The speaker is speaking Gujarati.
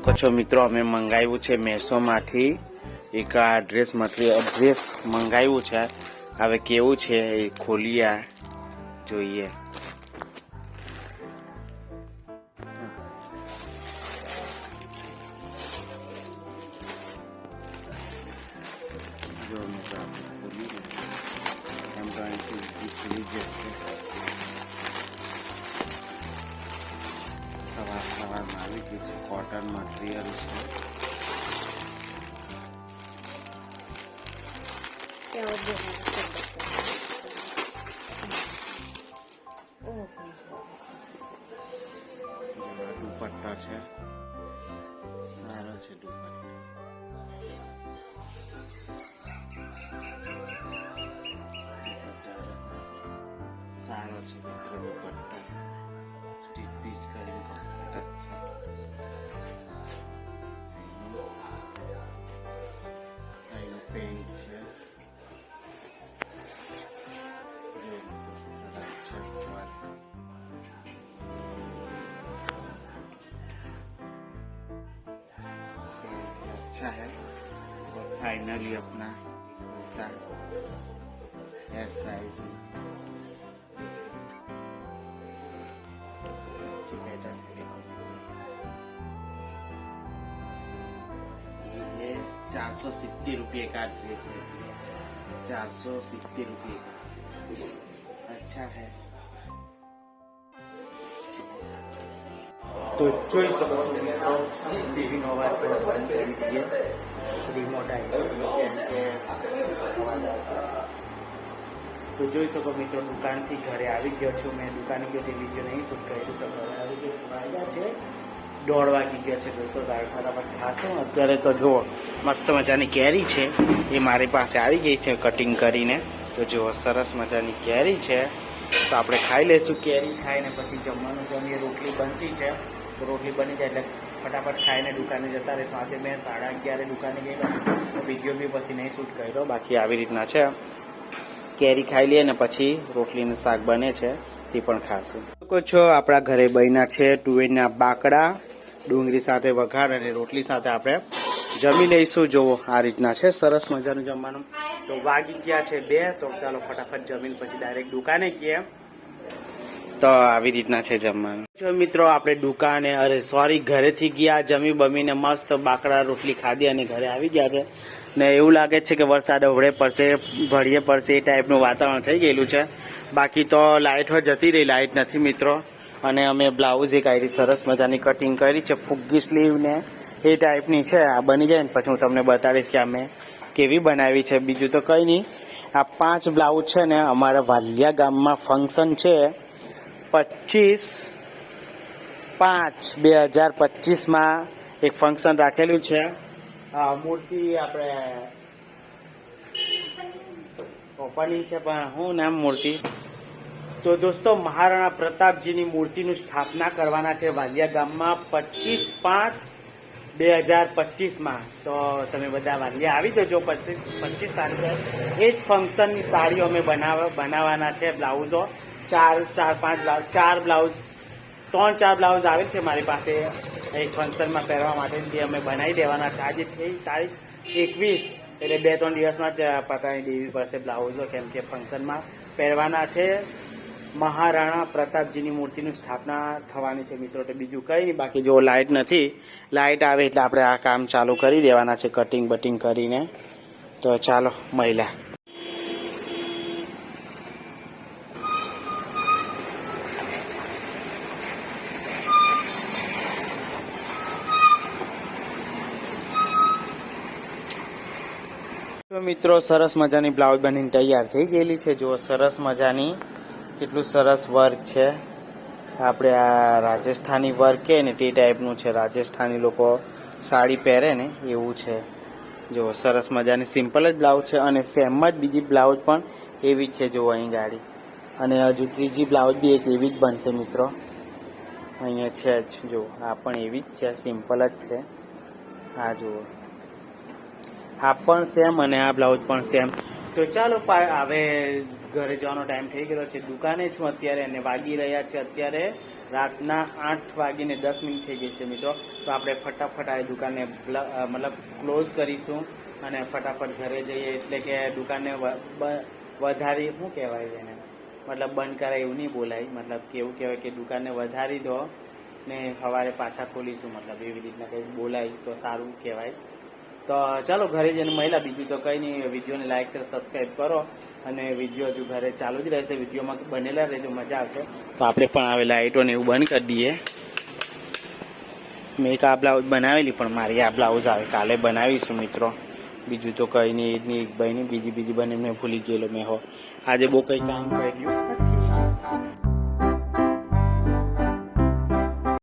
શકો છો મિત્રો, અમે મંગાવ્યું છે મેસોમાંથી. એક આ ડ્રેસમાંથી ડ્રેસ મંગાવ્યું છે. હવે કેવું છે એ ખોલીએ જોઈએ. એમ અહીંથી ખુલી જશે સવાર સવારમાં આવી ગયું છે કોટન મટીરિયલ છે ત્યાં ઊભો રહે ઓહો જેવા દુપટ્ટા છે સારો છે દુપટ્ટો अच्छा है। और फाइनली अपना होता है। एस साइज़ ये चार सौ सिक्सटी रुपये का ड्रेस है। चार सौ सिक्सटी रुपये का। अच्छा है। तो चोई चॉइस તો જોઈ શકો મિત્રો, દુકાનથી ઘરે આવી ગયો છું. મેં દુકાને ગયો તે વીડિયો નહીં શૂટ કર્યું તો ઘરે આવી ગયો છું. દોઢ વાગી ગયો છે દોસ્તો દાળ ફટાફટ ખાશું. અત્યારે તો જુઓ, મસ્ત મજાની કેરી છે. એ મારી પાસે આવી ગઈ છે કટિંગ કરીને. તો જુઓ, સરસ મજાની કેરી છે. તો આપણે ખાઈ લઈશું કેરી, ખાઈને પછી જમવાનું. જમીએ રોટલી બનતી છે. રોટલી બની જાય એટલે ફટાફટ ખાઈને દુકાને જતા રહીશું. આજે મેં સાડા અગિયારે દુકાને ગયેલો તો વીડિયો બી પછી નહીં શૂટ કર્યો. બાકી આવી રીતના છે. કેરી ખાઈ લઈએ ને પછી રોટલીનું શાક બને છે, તે પણ ખાશું. શકો છો, આપણા ઘરે બન્યા છે તુવેરના બાકડા. ડુંગળી સાથે વઘાર અને રોટલી સાથે આપણે જમી લઈશું. જુઓ આ રીતના છે. સરસ મજાનું જમવાનું. તો વાગી ગયા છે બે. તો ચાલો ફટાફટ જમીન પછી ડાયરેક્ટ દુકાને ગઈએ તો આવી રીતના છે જમવાનું. જો મિત્રો, આપણે દુકાને, અરે સોરી ઘરેથી ગયા, જમી બમીને મસ્ત બાકડા રોટલી ખાધી અને ઘરે આવી ગયા છે. ને એવું લાગે છે કે વરસાદ અવળે પડશે, ભળીએ પડશે, એ ટાઈપનું વાતાવરણ થઈ ગયેલું છે. બાકી તો લાઇટ હોય, જતી રહી લાઇટ નથી મિત્રો. અને અમે બ્લાઉઝ એક આવી સરસ મજાની કટિંગ કરી છે, ફુગ્ગી સ્લીવ ને એ ટાઈપની છે. આ બની જાય ને, પછી હું તમને બતાડીશ કે અમે કેવી બનાવી છે. બીજું તો કંઈ નહીં. આ પાંચ બ્લાઉઝ છે ને, અમારા વાલિયા ગામમાં ફંક્શન છે. પચીસ પાંચ બે હજાર પચીસમાં એક ફંક્શન રાખેલું છે. મૂર્તિ આપણે ઓપનિંગ છે, પણ શું નામ મૂર્તિ? તો દોસ્તો, મહારાણા પ્રતાપજીની મૂર્તિનું સ્થાપના કરવાના છે વાલિયા ગામમાં પચીસ પાંચ બે હજાર પચીસમાં. તો તમે બધા વાલિયા આવી જજો પચીસ પચીસ તારીખે. એ જ ફંક્શનની સાડીઓ અમે બનાવ, બનાવવાના છે, બ્લાઉઝો. ચાર ચાર, પાંચ બ્લાઉઝ, ચાર બ્લાઉઝ, ત્રણ, ચાર બ્લાઉઝ આવે છે મારી પાસે એ ફંક્શનમાં પહેરવા માટે, જે અમે બનાવી દેવાના છે. આજે થઈ તારીખ એકવીસ, એટલે બે, ત્રણ દિવસમાં જ પતાવી દેવી પડશે બ્લાઉઝો કેમ કે ફંક્શનમાં પહેરવાના છે. મહારાણા પ્રતાપજીની મૂર્તિની સ્થાપના થવાની છે મિત્રો તો બીજું કંઈ નહીં. બાકી જો લાઇટ નથી, લાઇટ આવે એટલે આપણે આ કામ ચાલુ કરી દેવાના છે, કટિંગ બટિંગ કરીને. તો ચાલો મહિલા મિત્રો, સરસ મજાની બ્લાઉઝ બનીને તૈયાર થઈ ગયેલી છે. જો સરસ મજાની, કેટલું સરસ વર્ક છે. આપણે આ રાજસ્થાની વર્ક કે ને તે ટાઈપનું છે. રાજસ્થાની લોકો સાડી પહેરે ને એવું છે. જો સરસ મજાની સિમ્પલ જ બ્લાઉઝ છે અને સેમ જ બીજી બ્લાઉઝ પણ એવી જ છે જો અહીં ગાડી. અને હજુ ત્રીજી બ્લાઉઝ બી એક એવી જ બનશે મિત્રો. અહીંયા છે જ જો આ પણ એવી જ છે, સિમ્પલ જ છે. આ જુઓ. આ પણ સેમ અને આ બ્લાઉઝ પણ સેમ તો ચાલો હવે ઘરે જવાનો ટાઈમ થઈ ગયો છે. દુકાને છું અત્યારે અને વાગી રહ્યા છે અત્યારે. રાતના આઠ વાગીને દસ મિનિટ થઈ ગઈ છે મિત્રો. તો આપણે ફટાફટ આ દુકાનને મતલબ ક્લોઝ કરીશું અને ફટાફટ ઘરે જઈએ. એટલે કે દુકાનને વધારી શું કહેવાય એને? મતલબ બંધ કરાય એવું નહીં બોલાય. મતલબ કે એવું કહેવાય કે દુકાનને વધારી દો ને સવારે પાછા ખોલીશું. મતલબ એવી રીતના કંઈ બોલાય તો સારું કહેવાય. તો ચાલો ઘરે જઈને મહિલા બીજું તો કંઈ નહીં. વિડીયોને લાઈક શેર સબસ્ક્રાઈબ કરો. અને વીડિયો હજુ ઘરે ચાલુ જ રહેશે. વિડીયોમાં બનેલા રહેજો. મજા આવશે. તો આપણે પણ હવે લાઇટોને એવું બંધ કરી દઈએ. મેં એક આ બ્લાઉઝ બનાવેલી, પણ મારી આ બ્લાઉઝ આવે. કાલે બનાવીશું મિત્રો. બીજું તો કંઈ નહીં. એજની એક ભાઈની બીજી બીજી બને મેં ભૂલી ગયેલો મેં હો. આજે બહુ કંઈ કામ કર્યું.